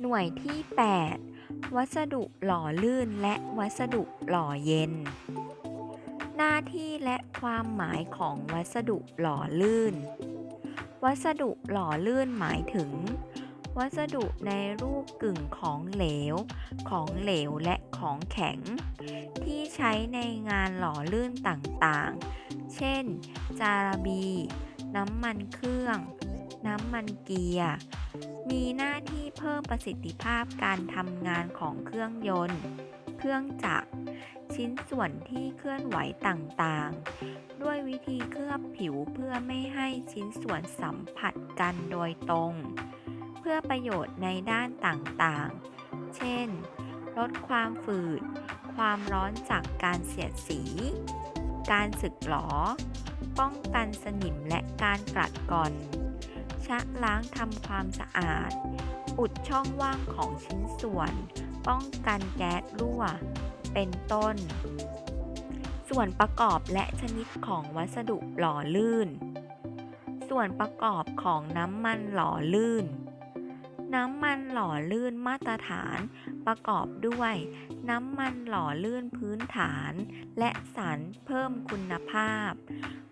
หน่วยที่ 8 วัสดุหล่อลื่นและวัสดุหล่อเย็น หน้าที่และความหมายของวัสดุหล่อลื่น วัสดุหล่อลื่นหมายถึง วัสดุในรูปกึ่งของเหลว ของเหลวและของแข็ง ที่ใช้ในงานหล่อลื่นต่างๆ เช่น จาระบี น้ำมันเครื่อง น้ำมันเกียร์ มีหน้าที่เพิ่มประสิทธิภาพการทำงานของเครื่องยนต์ เครื่องจักร ชิ้นส่วนที่เคลื่อนไหวต่างๆ ด้วยวิธีเคลือบผิวเพื่อไม่ให้ชิ้นส่วนสัมผัสกันโดยตรง เพื่อประโยชน์ในด้านต่างๆ เช่น ลดความฝืด ความร้อนจากการเสียดสี การสึกหรอ ป้องกันสนิมและการกัดกร่อน ชะล้างทำความสะอาด อุดช่องว่างของชิ้นส่วน ป้องกันแก๊สรั่ว เป็นต้น ส่วนประกอบและชนิดของวัสดุหล่อลื่น ส่วนประกอบของน้ำมันหล่อลื่นน้ำมันหล่อลื่นมาตรฐานประกอบด้วย น้ำมันหล่อลื่นพื้นฐาน และสารเพิ่มคุณภาพ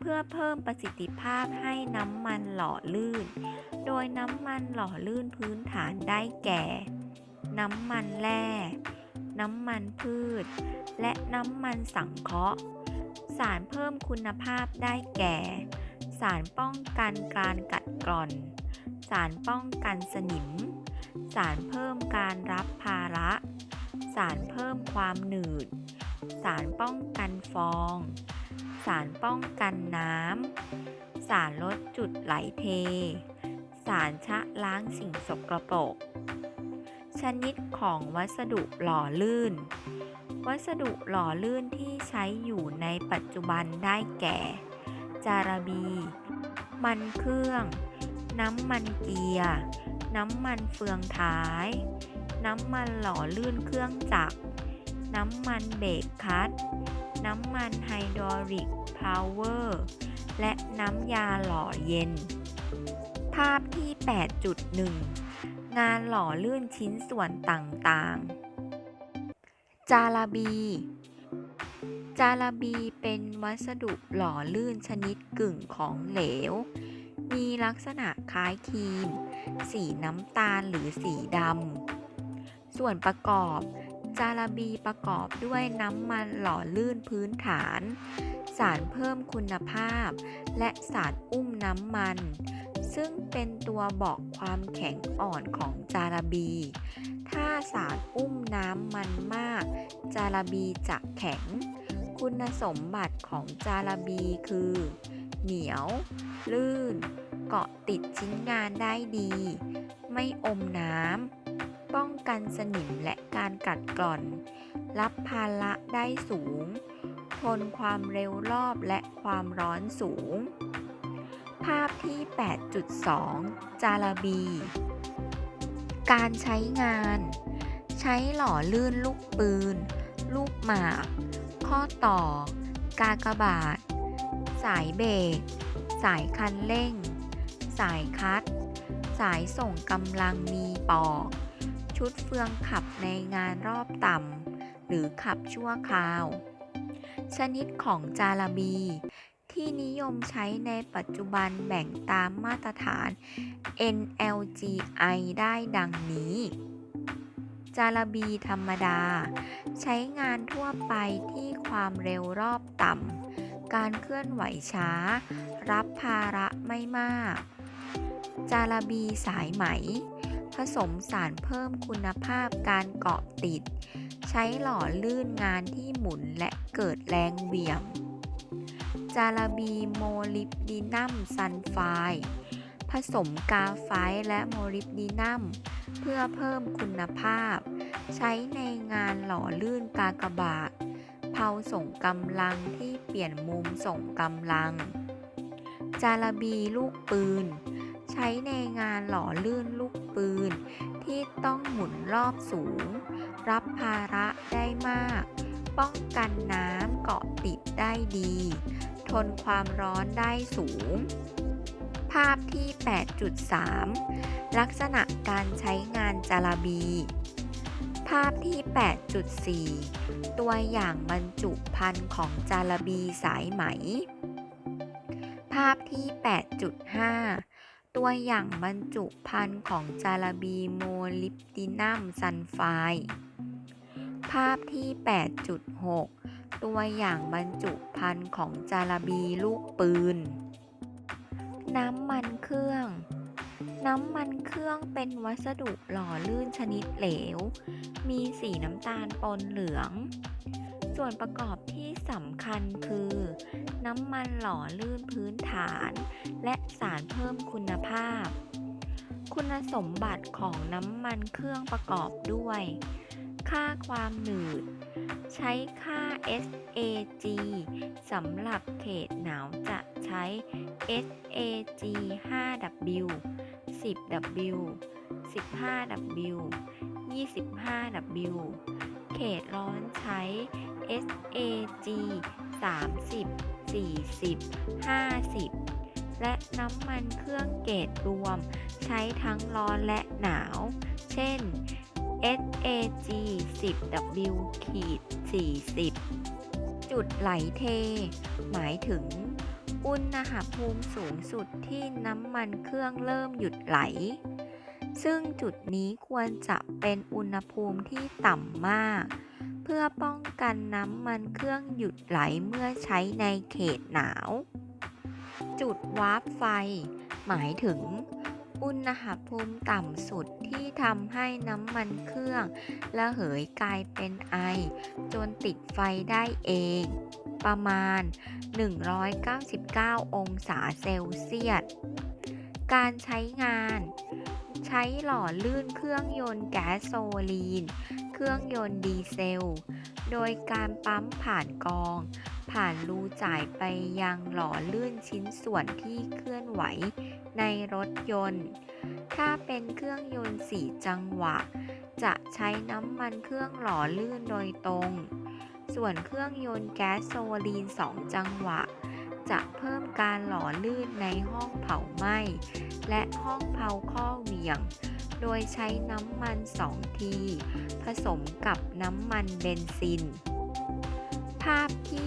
เพื่อเพิ่มประสิทธิภาพให้น้ำมันหล่อลื่น โดยน้ำมันหล่อลื่นพื้นฐานได้แก่ น้ำมันแร่ น้ำมันพืช และน้ำมันสังเคราะห์ สารเพิ่มคุณภาพได้แก่ สารป้องกันการกัดกร่อน สารป้องกันสนิม สารเพิ่มการรับภาระ สารเพิ่มความหนืด สารป้องกันฟอง สารป้องกันน้ำ สารลดจุดไหลเท สารชะล้างสิ่งสกปรก ชนิดของวัสดุหล่อลื่น วัสดุหล่อลื่นที่ใช้อยู่ในปัจจุบันได้แก่ จาระบี มันเครื่อง น้ำมันเกียร์ น้ำมันเฟืองท้าย น้ำมันหล่อลื่นเครื่องจักร น้ำมันเบรกคัตน้ำมันไฮดรอลิกพาวเวอร์และน้ำยาหล่อเย็น ภาพที่ 8.1 งานหล่อลื่นชิ้นส่วนต่างๆ จาระบี จาระบีเป็นวัสดุหล่อลื่นชนิดกึ่งของเหลว มีลักษณะคล้ายครีม สีน้ำตาลหรือสีดำ ส่วนประกอบ จาระบีประกอบด้วยน้ำมันหล่อลื่นพื้นฐาน สารเพิ่มคุณภาพ และสารอุ้มน้ำมัน ซึ่งเป็นตัวบอกความแข็งอ่อนของจาระบี ถ้าสารอุ้มน้ำมันมาก จาระบีจะแข็ง คุณสมบัติของจาระบีคือ เหนียว ลื่น เกาะติดชิ้นงานได้ดี ไม่อมน้ำ ป้องกันสนิมและการกัดกร่อน รับภาระได้สูง ทนความเร็วรอบและความร้อนสูง ภาพที่ 8.2 จาระบี การใช้งาน ใช้หล่อลื่นลูกปืน ลูกหมาก ข้อต่อ กากบาท สายเบรก สายคันเร่ง สายคัด สายส่งกำลังมีปอก ชุดเฟืองขับในงานรอบต่ำหรือขับชั่วคราว ชนิดของจาระบี ที่นิยมใช้ในปัจจุบันแบ่งตามมาตรฐาน NLGI ได้ดังนี้จาระบีธรรมดา ใช้งานทั่วไปที่ความเร็วรอบต่ำ การเคลื่อนไหวช้า รับภาระไม่มาก จาระบีสายไหม สมสารเพิ่มคุณภาพการเกาะติด ใช้หล่อลื่นงานที่หมุนและเกิดแรงเหวี่ยงจาระบีโมลิบดีนัมซัลไฟด์ผสมกาไฟและโมลิบดีนัมเพื่อเพิ่มคุณภาพ ใช้ในงานหล่อลื่นกากบาทเผาส่งกำลังที่เปลี่ยนมุมส่งกำลัง จาระบีลูกปืน ใช้ในงานหล่อลื่นลูกปืน ที่ต้องหมุนรอบสูง รับภาระได้มาก ป้องกันน้ำเกาะติดได้ดี ทนความร้อนได้สูง ภาพที่ 8.3 ลักษณะการใช้งานจารบี ภาพที่ 8.4 ตัวอย่างบรรจุภัณฑ์ของจารบีสายไหม ภาพที่ 8.5 ตัวอย่างบรรจุภัณฑ์ของจาระบีโมลิบดินัมซัลไฟภาพที่ 8.6 ตัวอย่างบรรจุภัณฑ์ของจาระบีลูกปืน น้ำมันเครื่อง น้ำมันเครื่องเป็นวัสดุหล่อลื่นชนิดเหลว มีสีน้ำตาลปนเหลือง ส่วนประกอบที่สำคัญคือ น้ำมันหล่อลื่นพื้นฐาน และสารเพิ่มคุณภาพ คุณสมบัติของน้ำมันเครื่องประกอบด้วย ค่าความหนืด ใช้ค่า SAG สำหรับเขตหนาวจะใช้ SAG 5W 10W 15W 25W เขตร้อนใช้ SAG 30 40 50 และน้ำมันเครื่องเกรดรวม ใช้ทั้งร้อนและหนาว เช่น SAG 10W ขีด40 จุดไหลเท หมายถึง อุณหภูมิสูงสุดที่น้ำมันเครื่องเริ่มหยุดไหล ซึ่งจุดนี้ควรจะเป็นอุณหภูมิที่ต่ำมาก พื่อป้องกันน้ำมันเครื่องหยุดไหลเมื่อใช้ในเขตหนาว จุดวาร์ปไฟ หมายถึง อุณหภูมิต่ำสุดที่ทำให้น้ำมันเครื่องระเหยกลายเป็นไอ จนติดไฟได้เอง ประมาณ 199 องศาเซลเซียส การใช้งาน ใช้หล่อลื่นเครื่องยนต์แก๊สโซลีน รื่องยนต์ดีเซล โดยการปั๊มผ่านกอง ผ่านรูจ่ายไปยังหล่อลื่นชิ้นส่วนที่เคลื่อนไหวในรถยนต์ ถ้าเป็นเครื่องยนต์4จังหวะ จะใช้น้ำมันเครื่องหล่อลื่นโดยตรง ส่วนเครื่องยนต์แก๊สโซลีน2จังหวะ จะเพิ่มการหล่อลื่นในห้องเผาไหม้และห้องเผาข้อเหวี่ยง โดยใช้น้ำมัน 2 ที ผสมกับน้ำมันเบนซิน ภาพที่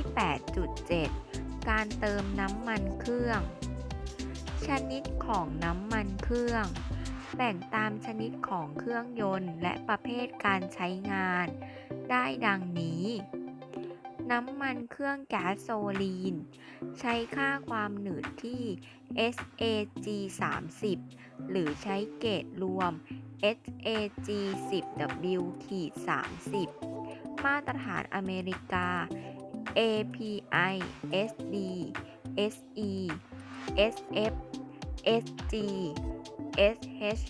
8.7 การเติมน้ำมันเครื่อง ชนิดของน้ำมันเครื่อง แบ่งตามชนิดของเครื่องยนต์ และประเภทการใช้งาน ได้ดังนี้ น้ำมันเครื่องแก๊สโซลีน ใช้ค่าความหนืดที่ SAG 30 หรือใช้เกรดรวม SAG 10W ขีด30 มาตรฐานอเมริกา API SD SE SF SG SH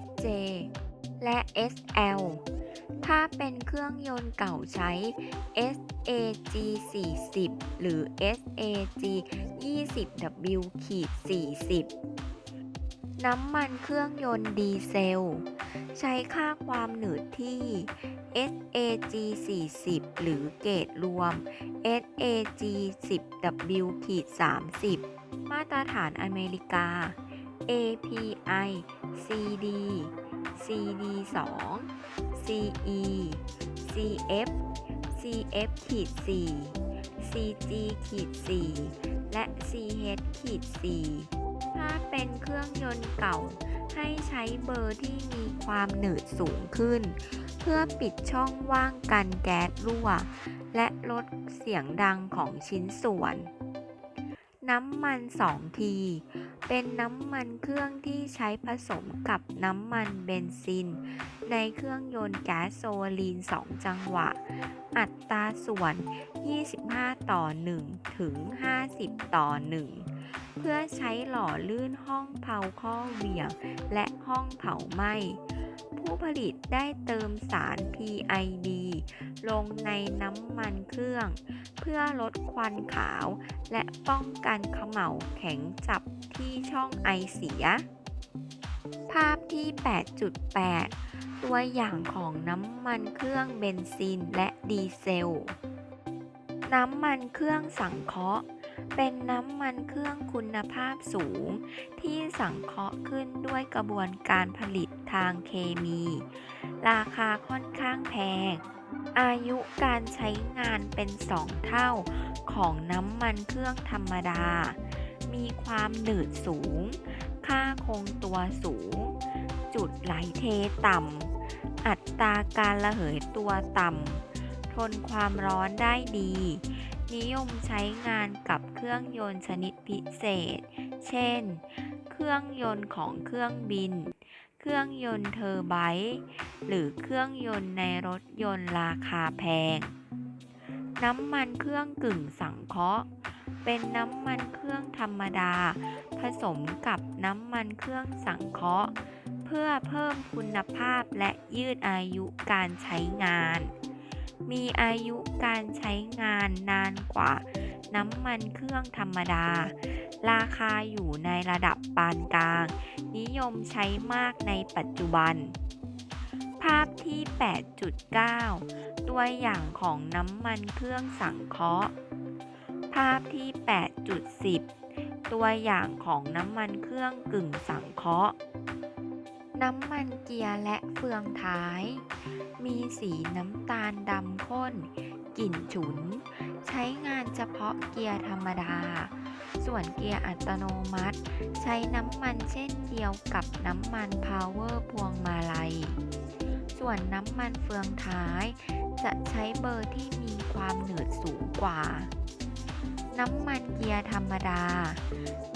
SJ และ SL ถ้าเป็นเครื่องยนต์เก่าใช้ SAG 40 หรือ SAG 20W ขีด40 น้ำมันเครื่องยนต์ดีเซล ใช้ค่าความหนืดที่ SAG 40 หรือเกรดรวม SAG 10W ขีด30 มาตรฐานอเมริกา API CD CD 2 CE CF CF ขีด4 CG ขีด4และ CH ขีด4 ถ้าเป็นเครื่องยนต์เก่า ให้ใช้เบอร์ที่มีความหนืดสูงขึ้น เพื่อปิดช่องว่างกันแก๊สรั่ว และลดเสียงดังของชิ้นส่วน น้ำมัน 2 ที เป็นน้ำมันเครื่องที่ใช้ผสมกับน้ำมันเบนซิน ในเครื่องยนต์แก๊สโซลีน 2 จังหวะ อัตราส่วน 25 ต่อ 1 ถึง 50 ต่อ 1 เพื่อใช้หล่อลื่นห้องเผาข้อเหวี่ยง และห้องเผาไหม้ผู้ผลิตได้เติมสาร PID ลงในน้ำมันเครื่อง เพื่อลดควันขาว และป้องกันเขม่าวแข็งจับที่ช่องไอเสียาพที่ 8.8 ตัวอย่างของน้ำมันเครื่องเบนซินและดีเซล น้ำมันเครื่องสังเคราะห์ เป็นน้ำมันเครื่องคุณภาพสูง ที่สังเคราะห์ขึ้นด้วยกระบวนการผลิตทางเคมี ราคาค่อนข้างแพง อายุการใช้งานเป็นสองเท่าของน้ำมันเครื่องธรรมดา มีความหนืดสูง ค่าคงตัวสูง จุดไหลเทต่ำ อัตราการระเหยตัวต่ำ ทนความร้อนได้ดี นิยมใช้งานกับเครื่องยนต์ชนิดพิเศษ เช่น เครื่องยนต์ของเครื่องบิน เครื่องยนต์เทอร์ไบน์หรือเครื่องยนต์ในรถยนต์ราคาแพง น้ำมันเครื่องกึ่งสังเคราะห์ เป็นน้ำมันเครื่องธรรมดา ผสมกับน้ำมันเครื่องสังเคราะห์ เพื่อเพิ่มคุณภาพและยืดอายุการใช้งาน มีอายุการใช้งานนานกว่า น้ำมันเครื่องธรรมดา ราคาอยู่ในระดับปานกลาง นิยมใช้มากในปัจจุบัน ภาพที่ 8.9 ตัวอย่างของน้ำมันเครื่องสังเคราะห์ ภาพที่ 8.10 ตัวอย่างของน้ำมันเครื่องกึ่งสังเคราะห์ น้ำมันเกียร์และเฟืองท้าย มีสีน้ำตาลดำข้น กลิ่นฉุน ใช้งานเฉพาะเกียร์ธรรมดา ส่วนเกียร์อัตโนมัติ ใช้น้ำมันเช่นเดียวกับน้ำมันพาวเวอร์พวงมาลัย ส่วนน้ำมันเฟืองท้ายจะใช้เบอร์ที่มีความหนืดสูงกว่า น้ำมันเกียร์ธรรมดา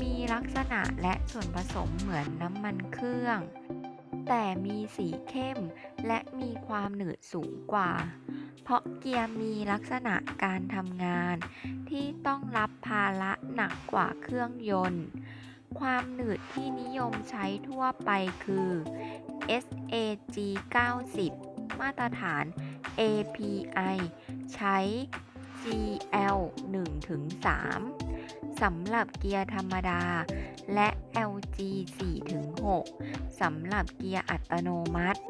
มีลักษณะและส่วนผสมเหมือนน้ำมันเครื่อง แต่มีสีเข้มและมีความหนืดสูงกว่า เพราะเกียร์มีลักษณะการทำงาน ที่ต้องรับภาระหนักกว่าเครื่องยนต์ ความหนืดที่นิยมใช้ทั่วไปคือ SAG 90 มาตรฐาน API ใช้ GL 1-3สำหรับเกียร์ธรรมดา และ LG 4-6สำหรับเกียร์อัตโนมัติ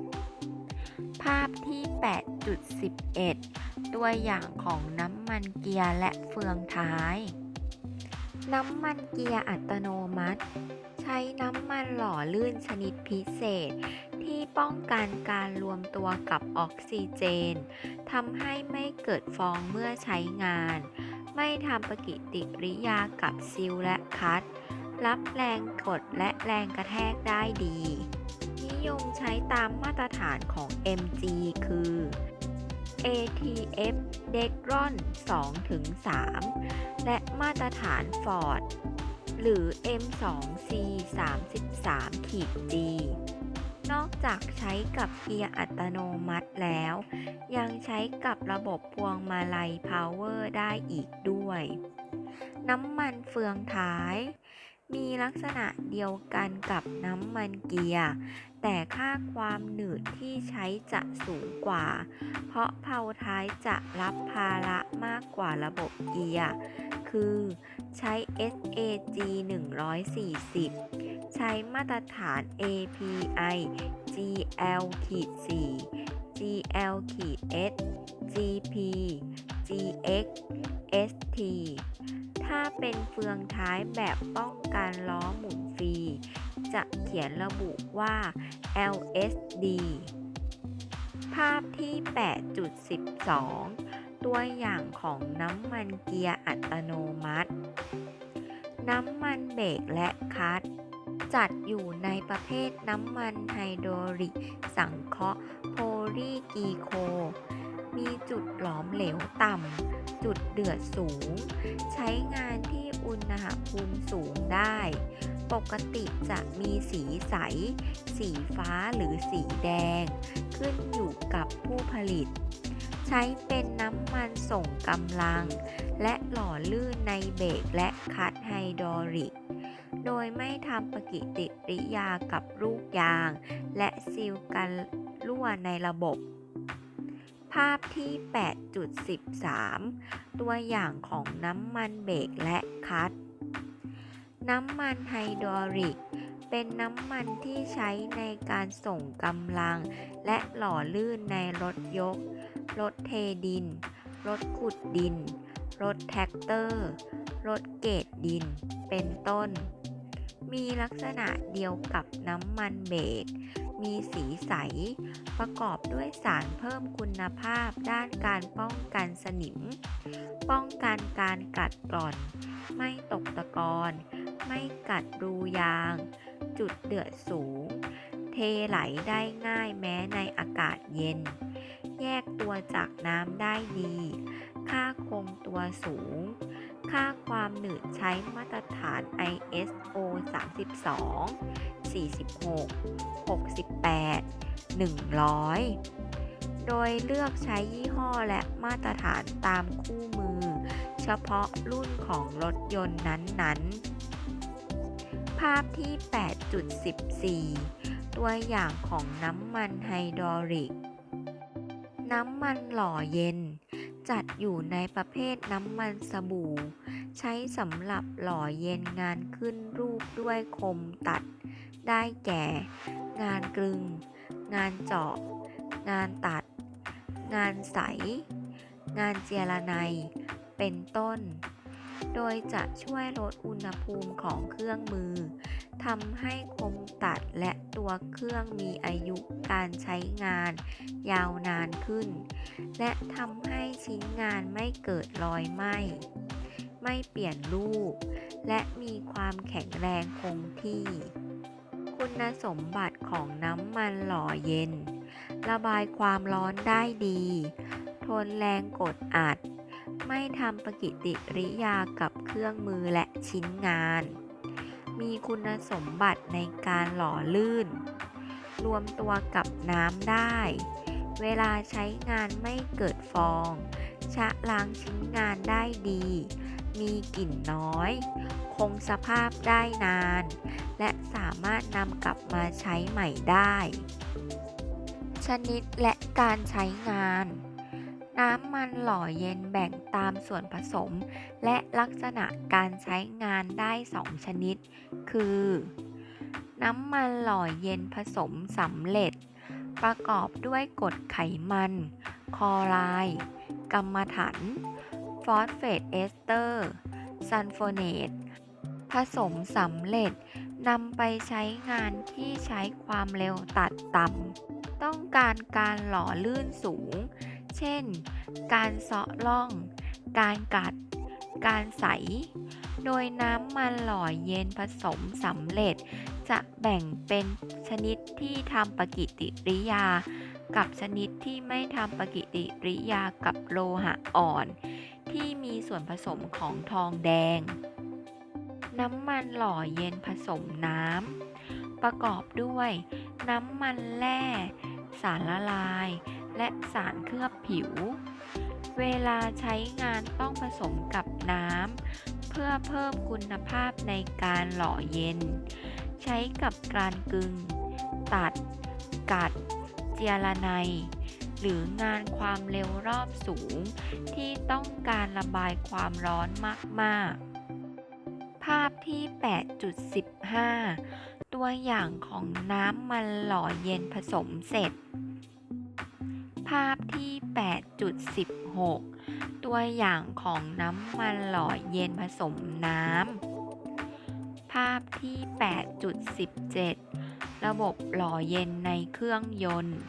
ภาพที่ 8.11 ตัวอย่างของน้ำมันเกียร์และเฟืองท้าย น้ำมันเกียร์อัตโนมัติ ใช้น้ำมันหล่อลื่นชนิดพิเศษ ที่ป้องกันการรวมตัวกับออกซิเจนทำให้ไม่เกิดฟองเมื่อใช้งาน ไม่ทำปฏิกิริยากับซิลและคัตรับแรงกดและแรงกระแทกได้ดี นิยมใช้ตามมาตรฐานของ MG คือ ATF Decron 2-3 และมาตรฐาน Ford หรือ M2C 33ขีด G นอกจากใช้กับเกียร์อัตโนมัติแล้ว ยังใช้กับระบบพวงมาลัย Power ได้อีกด้วย น้ำมันเฟืองท้าย มีลักษณะเดียวกันกับน้ำมันเกียร์ แต่ค่าความหนืดที่ใช้จะสูงกว่า เพราะเพลาท้ายจะรับภาระมากกว่าระบบเกียร์ คือใช้ SAG 140 ใช้มาตรฐาน API GL 4 GL S GP GX ST ถ้าเป็นเฟืองท้ายแบบป้องกันล้อหมุนฟรี จะเขียนระบุว่า LSD ภาพที่ 8.12 ตัวอย่างของน้ำมันเกียร์อัตโนมัติ น้ำมันเบรกและคัตช จัดอยู่ในประเภทน้ำมันไฮโดรลิกสังเคราะห์โพลีกีโค มีจุดหลอมเหลวต่ำ จุดเดือดสูง ใช้งานที่อุณหภูมิสูงได้ ปกติจะมีสีใส สีฟ้าหรือสีแดง ขึ้นอยู่กับผู้ผลิต ใช้เป็นน้ำมันส่งกำลัง และหล่อลื่นในเบรกและคัตไฮดรอลิก โดยไม่ทำปฏิกิริยากับลูกยาง และซีลกันรั่วในระบบ ภาพที่ 8.13 ตัวอย่างของน้ำมันเบรกและคัตช์น้ำมันไฮดรอลิก เป็นน้ำมันที่ใช้ในการส่งกำลัง และหล่อลื่นในรถยก รถเทดิน รถขุดดิน รถแท็กเตอร์ลดเกรดดิน เป็นต้น มีลักษณะเดียวกับน้ำมันเบสมีสีใส ประกอบด้วยสารเพิ่มคุณภาพด้านการป้องกันสนิม ป้องกันการกัดกร่อน ไม่ตกตะกอนไม่กัดรูยาง จุดเดือดสูง เทไหลได้ง่ายแม้ในอากาศเย็น แยกตัวจากน้ำได้ดี ค่าคงตัวสูง ค่าความหนืดใช้มาตรฐาน ISO 32 46 68 100 โดยเลือกใช้ยี่ห้อและมาตรฐานตามคู่มือ เฉพาะรุ่นของรถยนต์นั้นๆ ภาพที่ 8.14 ตัวอย่างของน้ำมันไฮดรอลิก น้ำมันหล่อเย็น จัดอยู่ในประเภทน้ำมันสบู่ ใช้สำหรับหล่อเย็นงานขึ้นรูปด้วยคมตัด ได้แก่ งานกลึง งานเจาะ งานตัด งานใส งานเจียรไนเป็นต้น โดยจะช่วยลดอุณหภูมิของเครื่องมือ ทำให้คมตัดและตัวเครื่องมีอายุการใช้งานยาวนานขึ้น และทำให้ชิ้นงานไม่เกิดรอยไหม้ ไม่เปลี่ยนรูป และมีความแข็งแรงคงที่ คุณสมบัติของน้ำมันหล่อเย็น ระบายความร้อนได้ดี ทนแรงกดอัด ไม่ทำปฏิกิริยากับเครื่องมือและชิ้นงาน มีคุณสมบัติในการหล่อลื่น รวมตัวกับน้ำได้ เวลาใช้งานไม่เกิดฟอง ชะล้างชิ้นงานได้ดี มีกลิ่นน้อย คงสภาพได้นาน และสามารถนำกลับมาใช้ใหม่ได้ ชนิดและการใช้งาน น้ำมันหล่อเย็นแบ่งตามส่วนผสม และลักษณะการใช้งานได้ 2 ชนิด คือ น้ำมันหล่อเย็นผสมสำเร็จ ประกอบด้วยกรดไขมัน คอไรด์กรรมถัน ฟอสเฟตเอสเตอร์ ซัลโฟเนต ผสมสำเร็จนำไปใช้งานที่ใช้ความเร็วตัดต่ำ ต้องการการหล่อลื่นสูง เช่น การเซาะล่อง การกัด การใส โดยน้ำมันหล่อเย็นผสมสำเร็จ จะแบ่งเป็นชนิดที่ทำปฏิกิริยา กับชนิดที่ไม่ทำปฏิกิริยากับโลหะอ่อน ที่มีส่วนผสมของทองแดง น้ำมันหล่อเย็นผสมน้ำประกอบด้วย น้ำมันแร่ สารละลาย และสารเคลือบผิว เวลาใช้งานต้องผสมกับน้ำ เพื่อเพิ่มคุณภาพในการหล่อเย็น ใช้กับการกึง ตัด กัด เจียระไนหรืองานความเร็วรอบสูง ที่ต้องการระบายความร้อนมากๆ ภาพที่ 8.15 ตัวอย่างของน้ำมันหล่อเย็นผสมเสร็จ ภาพที่ 8.16 ตัวอย่างของน้ำมันหล่อเย็นผสมน้ำ ภาพที่ 8.17 ระบบหล่อเย็นในเครื่องยนต์